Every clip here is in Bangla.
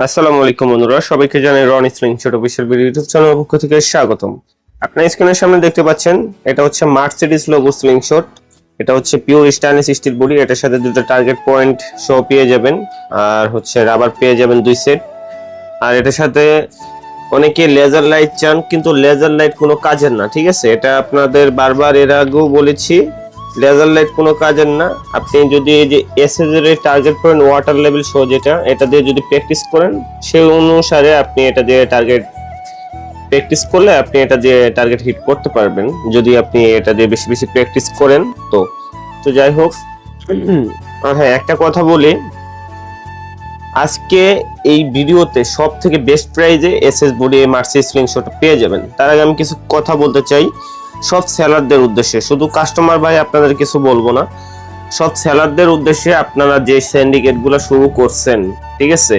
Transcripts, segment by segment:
আসসালামু আলাইকুম বন্ধুরা, সবাইকে জানাই রন স্প্রিং ছোট বিশের ইউটিউব চ্যানেল পক্ষ থেকে স্বাগতম। আপনার স্ক্রিনের সামনে দেখতে পাচ্ছেন, এটা হচ্ছে মার্সিডিজ লোগো স্লিং শট এটা হচ্ছে পিওর স্টেনলেস স্টিল বডি এটার সাথে দুটো টার্গেট পয়েন্ট শো পেয়ে যাবেন, আর হচ্ছে রাবার পেয়ে যাবেন দুই সেট আর এটার সাথে অনেকে লেজার লাইট চান, কিন্তু লেজার লাইট কোনো কাজের না, ঠিক আছে? এটা আপনাদের বারবার এর আগেও বলেছি লেজার লাইট কোনো কাজের না। আপনি যদি এই যে এসএস এর টার্গেট করেন ওয়াটার লেভেল শো যেটা, এটা দিয়ে যদি প্র্যাকটিস করেন, সেই অনুসারে আপনি এটা দিয়ে টার্গেট প্র্যাকটিস করলে আপনি এটা দিয়ে টার্গেট হিট করতে পারবেন, যদি আপনি এটা দিয়ে বেশি বেশি প্র্যাকটিস করেন তো। তো যাই হোক, আর হ্যাঁ একটা কথা বলি। আজকে এই ভিডিওতে সব থেকে বেস্ট প্রাইজে এসএস বডি মার্সি স্লিং শট পেয়ে যাবেন। তার আগে আমি কিছু কথা বলতে চাই। সব সেলারদের উদ্দেশ্যে। শুধু কাস্টমার ভাই আপনাদের কিছু বলব না। সব সেলারদের উদ্দেশ্যে আপনারা যে সিন্ডিকেটগুলো শুরু করছেন, ঠিক আছে?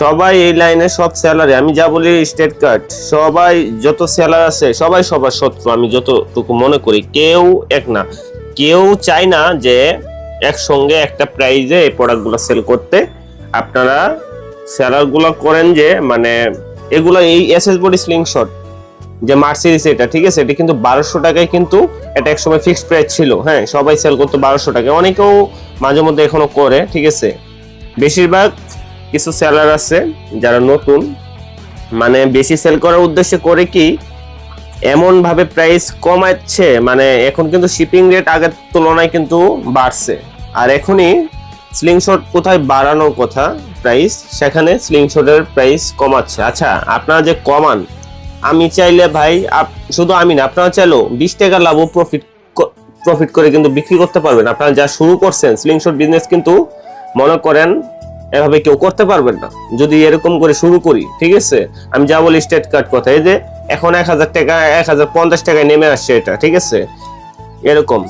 সবাই এই লাইনে সব সেলারে আমি যা বলি স্টেট কার্ড সবাই যত সেলার আছে, সবাই সবার শত্রু। আমি যতটুকু মনে করি, কেউ এক না। কেউ চায় না যে একসঙ্গে একটা প্রাইজে এই প্রোডাক্টগুলো সেল করতে। আপনারা সেলারগুলো করেন যে মানে এগুলো এই এসএস বডি স্লিং শট যে মার্সিডিস এটা, ঠিক আছে? এটা কিন্তু বারোশো টাকায় কিন্তু এটা একসময় ফিক্সড প্রাইস ছিল হ্যাঁ? সবাই সেল করতো বারোশো টাকায়। অনেকেও মাঝে মধ্যে এখনও করে, ঠিক আছে? বেশিরভাগ কিছু সেলার আছে যারা নতুন। মানে বেশি সেল করার উদ্দেশ্যে করে কি এমন ভাবে প্রাইস কমাচ্ছে মানে এখন কিন্তু শিপিং রেট আগের তুলনায় কিন্তু বাড়ছে। আর এখনই স্লিংশট কোথায় বাড়ানোর কথা প্রাইস সেখানে স্লিংশটের প্রাইস কমাচ্ছে। আচ্ছা আপনারা যে কমান আমি চাইলে ভাই শুধু আমি না, আপনারা চাইলেও বিশ টাকা লাভও প্রফিট প্রফিট করে কিন্তু বিক্রি করতে পারবেন। আপনারা যা শুরু করছেন স্লিংশট বিজনেস কিন্তু মনে করেন এভাবে কেউ করতে পারবেন না। যদি এরকম করে শুরু করি, ঠিক আছে? আমি যা বলি স্টেট কার্ড কথা, এই যে এখন এক হাজার টাকা, এক হাজার পঞ্চাশ টাকায় নেমে আসছে এটা, ঠিক আছে? এরকম।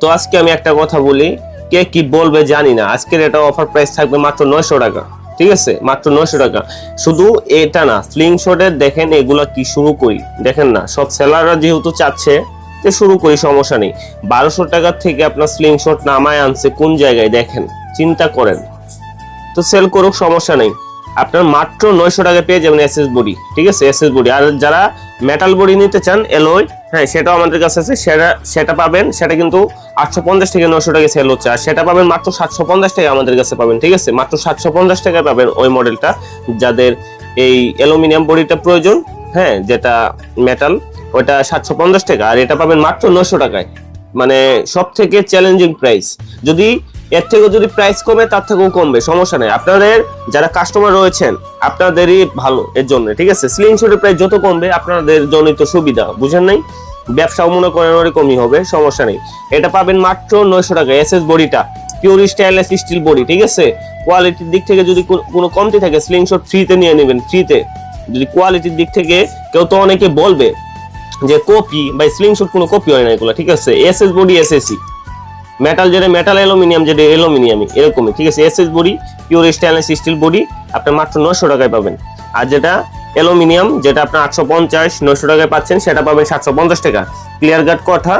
তো আজকে আমি একটা কথা বলি, কে কি বলবে জানি না, আজকের এটা অফার প্রাইস থাকবে মাত্র নয়শো টাকা। ঠিক আছে? মাত্র নয়শো টাকা। শুধু এটা না স্লিং শটের দেখেন এগুলা কি শুরু করি। দেখেন না, সব সেলাররা যেহেতু চাচ্ছে যে শুরু করি, সমস্যা নেই। বারোশো টাকার থেকে আপনার স্লিং শট নামায় আনছে কোন জায়গায় দেখেন, চিন্তা করেন। তো সেল করুক, সমস্যা নেই। আপনার মাত্র নয়শো টাকা পেয়ে যাবেন এসএস বডি ঠিক আছে? এসএস বডি আর যারা মেটাল বডি নিতে চান এলোয় হ্যাঁ সেটাও আমাদের কাছে আছে। সেটা সেটা পাবেন। সেটা কিন্তু আটশো পঞ্চাশ থেকে নশো টাকা সেল হচ্ছে। আর সেটা পাবেন মাত্র সাতশো পঞ্চাশ টাকা আমাদের কাছে পাবেন, ঠিক আছে? মাত্র সাতশো পঞ্চাশ টাকায় পাবেন ওই মডেলটা যাদের এই অ্যালুমিনিয়াম বডিটা প্রয়োজন হ্যাঁ যেটা মেটাল ওটা সাতশো পঞ্চাশ টাকা। আর এটা পাবেন মাত্র নশো টাকায়। মানে সব থেকে চ্যালেঞ্জিং প্রাইস যদি এর থেকেও যদি প্রাইস কমে, তার থেকেও কমবে, সমস্যা নেই। আপনাদের যারা কাস্টমার রয়েছেন, আপনাদেরই ভালো এর জন্য, ঠিক আছে? স্লিং শটের প্রাইস যত কমবে, আপনাদের জন্যই তো সুবিধা, বুঝেন নাই? ব্যবসাও মনে করেন ওরকমই হবে, সমস্যা নেই। এটা পাবেন মাত্র নয়শো টাকা এস এস বডিটা পিওর স্টাইলেস স্টিল বডি ঠিক আছে? কোয়ালিটির দিক থেকে যদি কোনো- কোনো কমতি থাকে স্লিং শট ফ্রিতে নিয়ে নেবেন ফ্রিতে যদি কোয়ালিটির দিক থেকে কেউ তো অনেকে বলবে যে কপি বা স্লিং শট কোনো কপি হয় না এগুলো, ঠিক আছে? এস এস বডি এস এসি মেটাল যেটা মেটাল অ্যালুমিনিয়াম যেটা অ্যালুমিনিয়ামই এরকমই, ঠিক আছে? SS body pure stainless steel body আপনার মাত্র নশো টাকায় পাবেন। আর যেটা অ্যালুমিনিয়াম যেটা আপনার আটশো পঞ্চাশ নশো টাকায় পাচ্ছেন, সেটা পাবেন সাতশো পঞ্চাশ টাকা। ক্লিয়ার গার্ড কথা।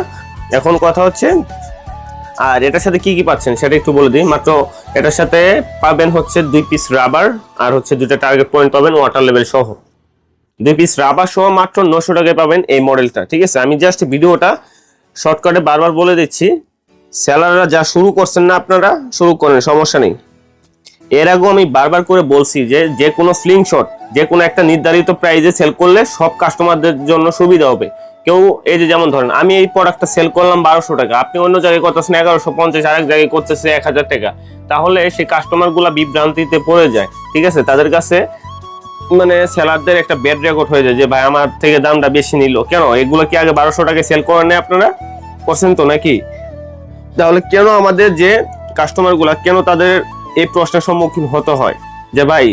এখন কথা হচ্ছে, আর এটার সাথে কি কি পাচ্ছেন সেটা একটু বলে দিই। মাত্র এটার সাথে পাবেন হচ্ছে দুই পিস রাবার আর হচ্ছে দুটো টার্গেট পয়েন্ট পাবেন ওয়াটার লেভেল সহ। দুই পিস রাবার সহ মাত্র নশো টাকায় পাবেন এই মডেলটা ঠিক আছে? আমি জাস্ট ভিডিওটা শর্টকাটে বারবার বলে দিচ্ছি। সেলাররা যা শুরু করছেন না আপনারা, শুরু করেন, সমস্যা নেই। এর আগেও আমি বারবার করে বলছি যে যে কোনো স্লিং শট যে কোনো একটা নির্ধারিত প্রাইজে সেল করলে সব কাস্টমারদের জন্য সুবিধা হবে। কেউ, এই যে যেমন ধরেন, আমি এই প্রোডাক্টটা সেল করলাম বারোশো টাকা, আপনি অন্য জায়গায় করতেছেন এগারোশো পঞ্চাশ, আরেক জায়গায় করতেছে এক হাজার টাকা, তাহলে সেই কাস্টমারগুলা বিভ্রান্তিতে পড়ে যায়, ঠিক আছে? তাদের কাছে মানে সেলারদের একটা ব্যাড রেকর্ড হয়ে যায় যে, ভাই, আমার থেকে দামটা বেশি নিল। কেন? এগুলো কি আগে বারোশো টাকায় সেল করেন আপনারা? করছেন তো নাকি? তাহলে কেন আমাদের যে কাস্টমারগুলা, কেন তাদের এই প্রশ্নের সম্মুখীন হতে হয়? যে ভাই,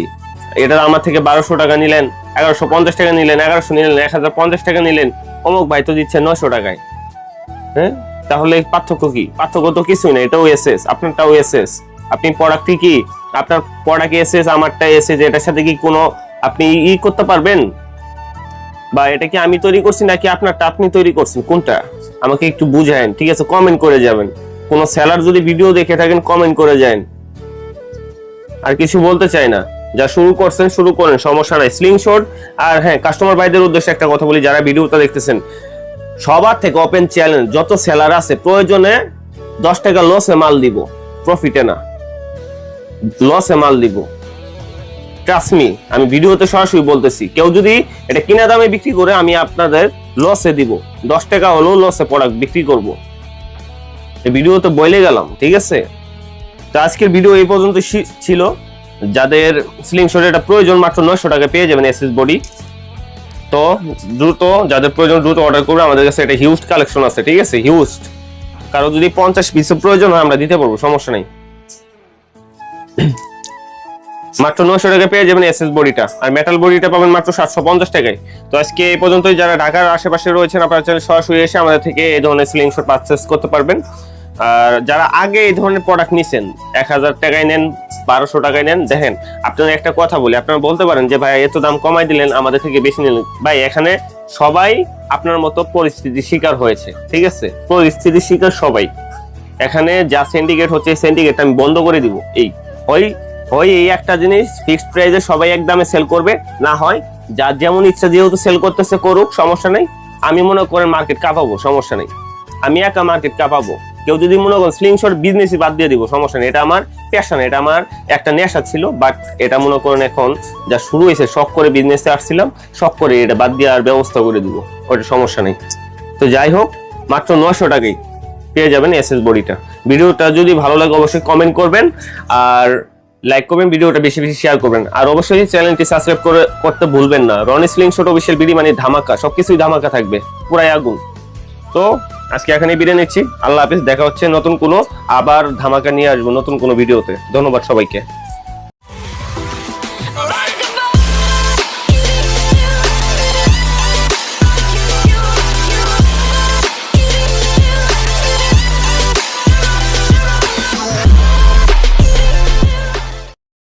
এটা আমার থেকে বারোশো টাকা নিলেন, এগারোশো পঞ্চাশ টাকা নিলেন, এগারোশো নিলেন, এক হাজার পঞ্চাশ টাকা নিলেন, অমুক ভাই তো দিচ্ছে নয়শো টাকায়। হ্যাঁ? তাহলে পার্থক্য কি? পার্থক্য তো কিছুই না এটাও এসএস আপনারটাও এসএস আপনি প্রোডাক্টটি কি? আপনার প্রোডাক্ট এসএস আমারটা এসএস এটার সাথে কি কোনো আপনি ই করতে পারবেন? বা এটা কি আমি তৈরি করছি নাকি আপনারটা আপনি তৈরি করছেন? কোনটা? আমাকে একটু বুঝায়েন, ঠিক আছে? কমেন্ট করে যাবেন। কোন সেলার যদি ভিডিও দেখে থাকেন কমেন্ট করে যান। আর কিছু বলতে চাই না। যা শুরু করছেন, শুরু করেন, সমস্যা নাই। স্লিংশট আর হ্যাঁ কাস্টমার ভাইদের উদ্দেশ্যে একটা কথা বলি, যারা ভিডিওটা দেখতেছেন। সবার থেকে ওপেন চ্যালেঞ্জ যত সেলার আছে, প্রয়োজনে দশ টাকা লসে মাল দিব। প্রফিটে না। লসে মাল দিব। ট্রাস্টমি আমি ভিডিওতে সরাসরি বলতেছি, কেউ যদি এটা কিনা দামে বিক্রি করে, আমি আপনাদের লসে দিব। দশ টাকা হলেও লসে প্রোডাক্ট বিক্রি করব। এই ভিডিওতে বলে গেলাম, ঠিক আছে? তো আজকের ভিডিও এই পর্যন্ত ছিল। যাদের স্লিং এটা প্রয়োজন মাত্র নয়শো টাকা পেয়ে যাবেন এসএস বডি তো দ্রুত, যাদের প্রয়োজন দ্রুত অর্ডার করবে, আমাদের কাছে একটা হিউজ কালেকশন আছে, ঠিক আছে? হিউজ কারও যদি পঞ্চাশ পিসের প্রয়োজন হয়, আমরা দিতে পারব, সমস্যা নেই। মাত্র নশো টাকা পেয়ে যাবেন এসএস বডিটা। আর মেটাল বডিটা পাবেন মাত্র সাতশো পঞ্চাশ টাকায়। তো আজকে এই পর্যন্তই, যারা ঢাকার আশেপাশে রয়েছেন, আপনারা চাইলে সরাসরি এসে আমাদের থেকে এই ধরনের সিলিং শট পারচেস করতে পারবেন। আর যারা আগে এই ধরনের প্রোডাক্ট নিছেন, এক হাজার টাকায় নেন, বারোশো টাকায় নেন, দেখেন আপনারা একটা কথা বলি, আপনারা বলতে পারেন যে, ভাই, এত দাম কমাই দিলেন, আমাদের থেকে বেশি নিলেন। ভাই, এখানে সবাই আপনার মতো পরিস্থিতির শিকার হয়েছে, ঠিক আছে? পরিস্থিতির শিকার সবাই। এখানে যা সিন্ডিকেট হচ্ছে সিন্ডিকেট আমি বন্ধ করে দিব। এই, ওই ওই এই একটা জিনিস ফিক্সড প্রাইসে সবাই এক দামে সেল করবে। না হয়, যার যেমন ইচ্ছা যেহেতু সেল করতেছে করুক, সমস্যা নেই। আমি মনে করেন মার্কেট কাঁপাবো, সমস্যা নেই। আমি একা মার্কেট কাঁপাবো। কেউ যদি মনে করেন স্লিংশট বিজনেসই বাদ দিয়ে দিব, সমস্যা নেই। এটা আমার প্যাশন এটা আমার একটা নেশা ছিল বাট এটা মনে করেন এখন যা শুরু হয়েছে, শখ করে বিজনেসে আসছিলাম, শখ করে এটা বাদ দেওয়ার ব্যবস্থা করে দিব, ওটা সমস্যা নেই। তো যাই হোক, মাত্র নশো টাকাই পেয়ে যাবেন এস এস বডিটা ভিডিওটা যদি ভালো লাগে অবশ্যই কমেন্ট করবেন, আর লাইক করবেন, ভিডিওটা বেশি বেশি শেয়ার করবেন। আর অবশ্যই চ্যানেলটি সাবস্ক্রাইব করে করতে ভুলবেন না। Rony sling shot official BD মানে ধামাকা, সবকিছুই ধামাকা থাকবে। পুরাই আগুন। তো, আজকে এখানে বিদায় নিচ্ছি। আল্লাহ হাফিজ, দেখা হচ্ছে নতুন কোনো আবার ধামাকা নিয়ে আসব নতুন কোনো ভিডিওতে ধন্যবাদ সবাইকে।